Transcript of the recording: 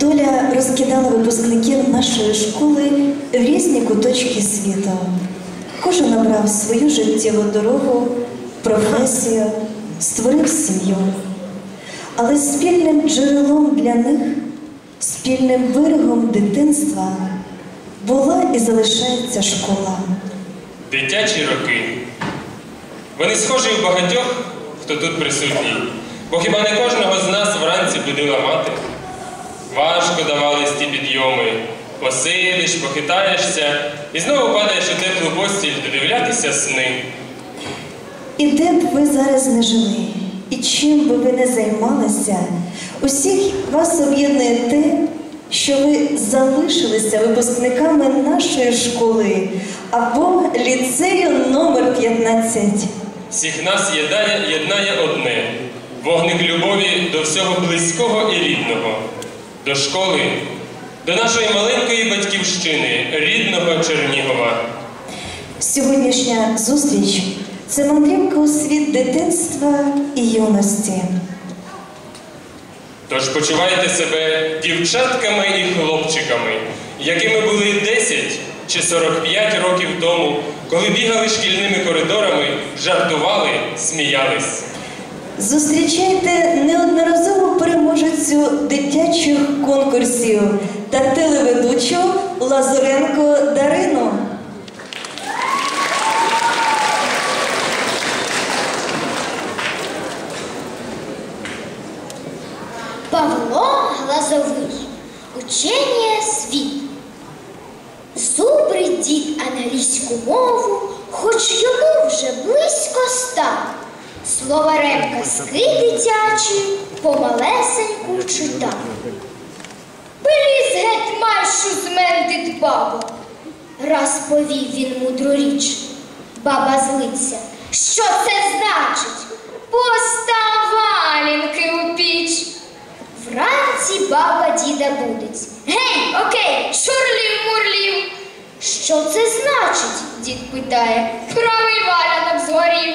Доля розкидала випускників нашої школи в різні куточки світу. Кожен обрав свою життєву дорогу, професію, створив сім'ю. Але спільним джерелом для них, спільним берегом дитинства була і залишається школа. Дитячі роки. Вони схожі у багатьох, хто тут присутній, бо хіба не кожного з нас вранці будила мати? Важко давались ті підйоми. Посидиш, похитаєшся і знову падаєш у теплу постіль додивлятися сни. І де б ви зараз не жили, і чим би ви не займалися, усіх вас об'єднує те, що ви залишилися випускниками нашої школи або ліцею номер 15. Всіх нас єднає, єднає одне вогник любові до всього близького і рідного, до школи, до нашої маленької батьківщини, рідного Чернігова. Сьогоднішня зустріч це мандрівка у світ дитинства і юності. Тож почувайте себе дівчатками і хлопчиками, якими були 10 чи 45 років тому, коли бігали шкільними коридорами, жартували, сміялись. Зустрічайте неодноразову переможецю дитячих конкурсів та телеведучу Лазуренко Дарину. Павло Глазовий. Учення світ. Зубрить дід англійську мову, хоч йому вже близько ста. Словарем казки дитячі помалесеньку читав. Виліз геть майшу з мендит бабу. Раз повів він мудру річ. Баба злиться. Що це значить? Постав валінки у піч. Вранці баба діда будить. Гей, окей, шурлів мурлів. Що це значить? дід питає. Правий валянок згорів.